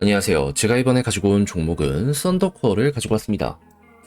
안녕하세요. 제가 이번에 가지고 온 종목은 썬더코어를 가지고 왔습니다.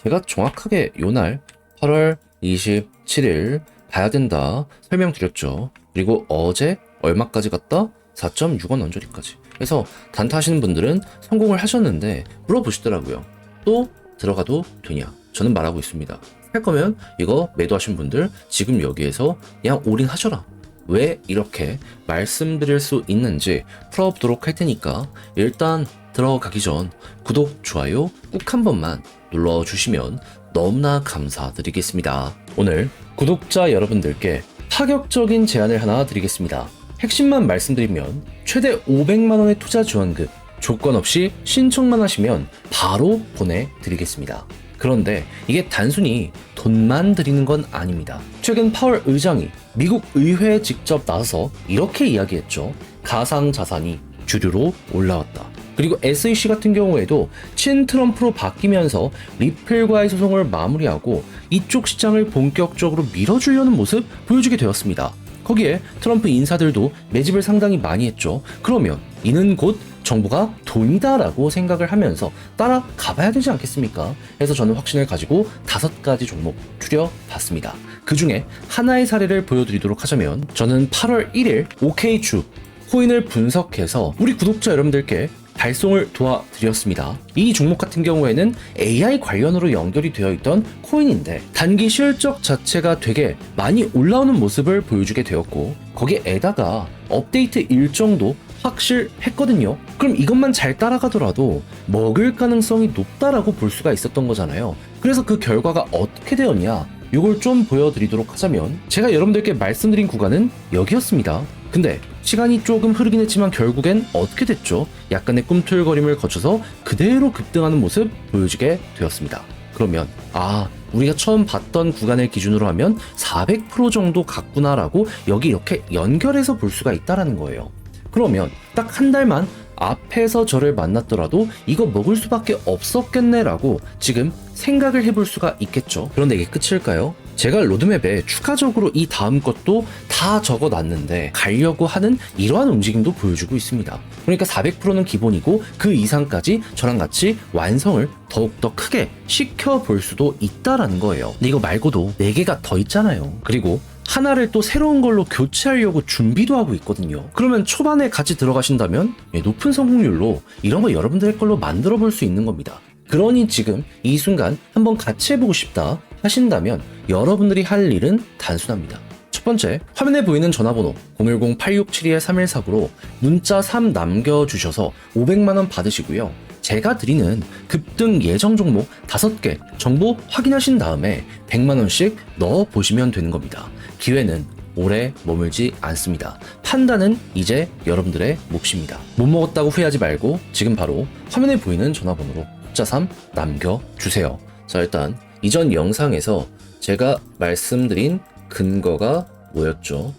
제가 정확하게 요날 8월 27일 봐야 된다 설명드렸죠. 그리고 어제 얼마까지 갔다? 4.6원 언저리까지. 그래서 단타 하시는 분들은 성공을 하셨는데 물어보시더라고요. 또 들어가도 되냐? 저는 말하고 있습니다. 할 거면 이거 매도하신 분들 지금 여기에서 그냥 올인 하셔라. 왜 이렇게 말씀드릴 수 있는지 풀어보도록 할 테니까 일단 들어가기 전 구독, 좋아요 꾹한 번만 눌러주시면 너무나 감사드리겠습니다. 오늘 구독자 여러분들께 파격적인 제안을 하나 드리겠습니다. 핵심만 말씀드리면 최대 500만원의 투자 지원금 조건 없이 신청만 하시면 바로 보내드리겠습니다. 그런데 이게 단순히 돈만 드리는 건 아닙니다. 최근 파월 의장이 미국 의회에 직접 나서서 이렇게 이야기했죠. 가상 자산이 주류로 올라왔다. 그리고 SEC 같은 경우에도 친 트럼프로 바뀌면서 리플과의 소송을 마무리하고 이쪽 시장을 본격적으로 밀어주려는 모습 보여주게 되었습니다. 거기에 트럼프 인사들도 매집을 상당히 많이 했죠. 그러면 이는 곧 정부가 돈이다라고 생각을 하면서 따라가봐야 되지 않겠습니까? 그래서 저는 확신을 가지고 다섯 가지 종목 추려봤습니다. 그 중에 하나의 사례를 보여드리도록 하자면 저는 8월 1일 OK주 코인을 분석해서 우리 구독자 여러분들께 발송을 도와드렸습니다. 이 종목 같은 경우에는 AI 관련으로 연결이 되어 있던 코인인데 단기 실적 자체가 되게 많이 올라오는 모습을 보여주게 되었고 거기에다가 업데이트 일정도 확실했거든요. 그럼 이것만 잘 따라가더라도 먹을 가능성이 높다라고 볼 수가 있었던 거잖아요. 그래서 그 결과가 어떻게 되었냐? 이걸 좀 보여드리도록 하자면 제가 여러분들께 말씀드린 구간은 여기였습니다. 근데 시간이 조금 흐르긴 했지만 결국엔 어떻게 됐죠? 약간의 꿈틀거림을 거쳐서 그대로 급등하는 모습 보여주게 되었습니다. 그러면 아 우리가 처음 봤던 구간을 기준으로 하면 400% 정도 갔구나라고 여기 이렇게 연결해서 볼 수가 있다라는 거예요. 그러면 딱 한 달만 앞에서 저를 만났더라도 이거 먹을 수밖에 없었겠네라고 지금 생각을 해볼 수가 있겠죠. 그런데 이게 끝일까요? 제가 로드맵에 추가적으로 이 다음 것도 다 적어 놨는데 가려고 하는 이러한 움직임도 보여주고 있습니다. 그러니까 400%는 기본이고 그 이상까지 저랑 같이 완성을 더욱더 크게 시켜볼 수도 있다라는 거예요. 근데 이거 말고도 4개가 더 있잖아요. 그리고 하나를 또 새로운 걸로 교체하려고 준비도 하고 있거든요. 그러면 초반에 같이 들어가신다면 예, 높은 성공률로 이런 거 여러분들의 걸로 만들어 볼 수 있는 겁니다. 그러니 지금 이 순간 한번 같이 해보고 싶다 하신다면 여러분들이 할 일은 단순합니다. 첫 번째, 화면에 보이는 전화번호 010-8672-3149로 문자 3 남겨주셔서 500만원 받으시고요. 제가 드리는 급등 예정 종목 5개 정보 확인하신 다음에 100만원씩 넣어 보시면 되는 겁니다. 기회는 오래 머물지 않습니다. 판단은 이제 여러분들의 몫입니다. 못 먹었다고 후회하지 말고 지금 바로 화면에 보이는 전화번호로 숫자 3 남겨주세요. 자, 일단 이전 영상에서 제가 말씀드린 근거가 뭐였죠?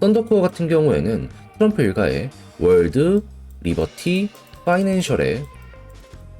썬더코어 같은 경우에는 트럼프 일가의 월드 리버티 파이낸셜에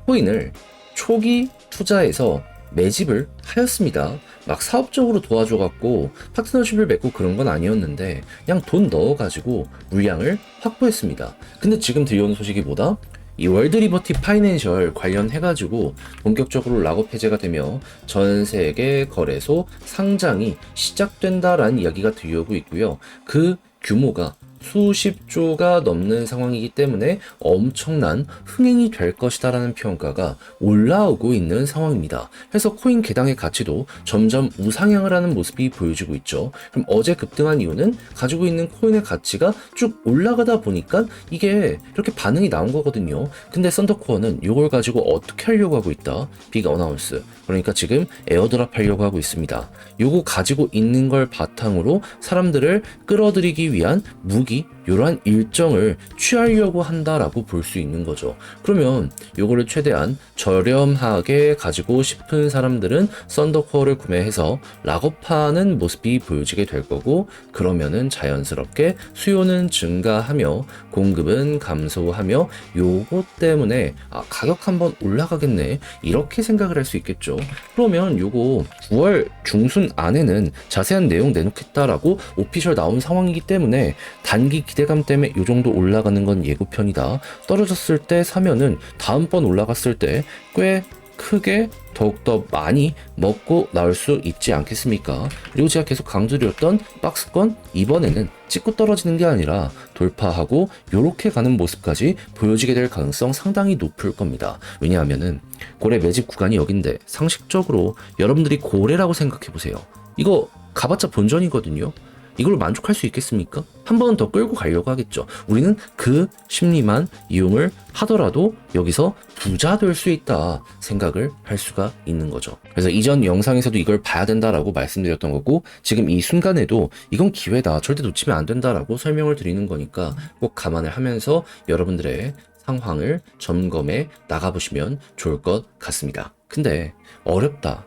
코인을 초기 투자해서 매집을 하였습니다. 막 사업적으로 도와줘갖고 파트너십을 맺고 그런 건 아니었는데 그냥 돈 넣어가지고 물량을 확보했습니다. 근데 지금 들려오는 소식이 뭐다? 이 월드 리버티 파이낸셜 관련해가지고 본격적으로 락업 해제가 되며 전 세계 거래소 상장이 시작된다라는 이야기가 들려오고 있고요. 그 규모가 수십조가 넘는 상황이기 때문에 엄청난 흥행이 될 것이다라는 평가가 올라오고 있는 상황입니다. 그래서 코인 개당의 가치도 점점 우상향을 하는 모습이 보여지고 있죠. 그럼 어제 급등한 이유는 가지고 있는 코인의 가치가 쭉 올라가다 보니까 이게 이렇게 반응이 나온 거거든요. 근데 썬더코어는 이걸 가지고 어떻게 하려고 하고 있다? 빅 어나운스. 그러니까 지금 에어드랍 하려고 하고 있습니다. 요거 가지고 있는 걸 바탕으로 사람들을 끌어들이기 위한 무기 이러한 일정을 취하려고 한다라고 볼 수 있는 거죠. 그러면 요거를 최대한 저렴하게 가지고 싶은 사람들은 썬더코어를 구매해서 락업하는 모습이 보여지게 될 거고 그러면은 자연스럽게 수요는 증가하며 공급은 감소하며 요거 때문에 아, 가격 한번 올라가겠네 이렇게 생각을 할 수 있겠죠. 그러면 요거 9월 중순 안에는 자세한 내용 내놓겠다라고 오피셜 나온 상황이기 때문에 단 단기 기대감 때문에 이 정도 올라가는 건 예고편이다. 떨어졌을 때 사면은 다음번 올라갔을 때 꽤 크게 더욱더 많이 먹고 나올 수 있지 않겠습니까? 그리고 제가 계속 강조드렸던 박스권 이번에는 찍고 떨어지는 게 아니라 돌파하고 요렇게 가는 모습까지 보여지게 될 가능성 상당히 높을 겁니다. 왜냐하면은 고래 매집 구간이 여긴데 상식적으로 여러분들이 고래라고 생각해 보세요. 이거 가봤자 본전이거든요. 이걸로 만족할 수 있겠습니까? 한 번 더 끌고 가려고 하겠죠. 우리는 그 심리만 이용을 하더라도 여기서 부자 될 수 있다 생각을 할 수가 있는 거죠. 그래서 이전 영상에서도 이걸 봐야 된다라고 말씀드렸던 거고 지금 이 순간에도 이건 기회다 절대 놓치면 안 된다라고 설명을 드리는 거니까 꼭 감안을 하면서 여러분들의 상황을 점검해 나가보시면 좋을 것 같습니다. 근데 어렵다.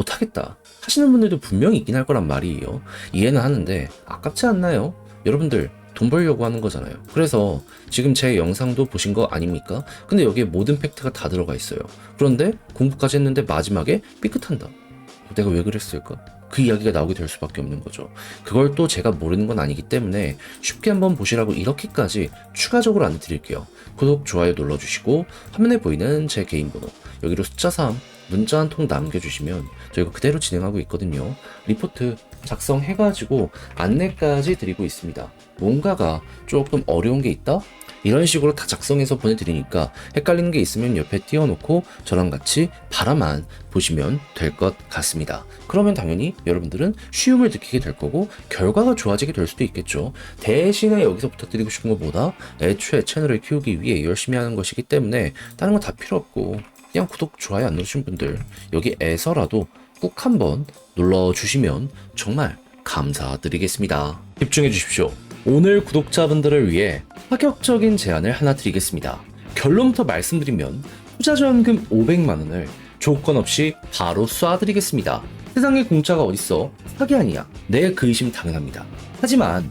못하겠다 하시는 분들도 분명히 있긴 할 거란 말이에요. 이해는 하는데 아깝지 않나요? 여러분들 돈 벌려고 하는 거잖아요. 그래서 지금 제 영상도 보신 거 아닙니까? 근데 여기에 모든 팩트가 다 들어가 있어요. 그런데 공부까지 했는데 마지막에 삐끗한다. 내가 왜 그랬을까? 그 이야기가 나오게 될 수밖에 없는 거죠. 그걸 또 제가 모르는 건 아니기 때문에 쉽게 한번 보시라고 이렇게까지 추가적으로 안내드릴게요. 구독, 좋아요 눌러주시고 화면에 보이는 제 개인 번호 여기로 숫자 3 문자 한 통 남겨주시면 저희가 그대로 진행하고 있거든요. 리포트 작성해가지고 안내까지 드리고 있습니다. 뭔가가 조금 어려운 게 있다? 이런 식으로 다 작성해서 보내드리니까 헷갈리는 게 있으면 옆에 띄워놓고 저랑 같이 바라만 보시면 될 것 같습니다. 그러면 당연히 여러분들은 쉬움을 느끼게 될 거고 결과가 좋아지게 될 수도 있겠죠. 대신에 여기서 부탁드리고 싶은 것보다 애초에 채널을 키우기 위해 열심히 하는 것이기 때문에 다른 거다 필요 없고 그냥 구독, 좋아요 안 누르신 분들 여기에서라도 꼭 한번 눌러주시면 정말 감사드리겠습니다. 집중해 주십시오. 오늘 구독자분들을 위해 파격적인 제안을 하나 드리겠습니다. 결론부터 말씀드리면 투자지원금 500만원을 조건 없이 바로 쏴드리겠습니다. 세상에 공짜가 어딨어? 사기 아니야. 네, 그 의심 당연합니다. 하지만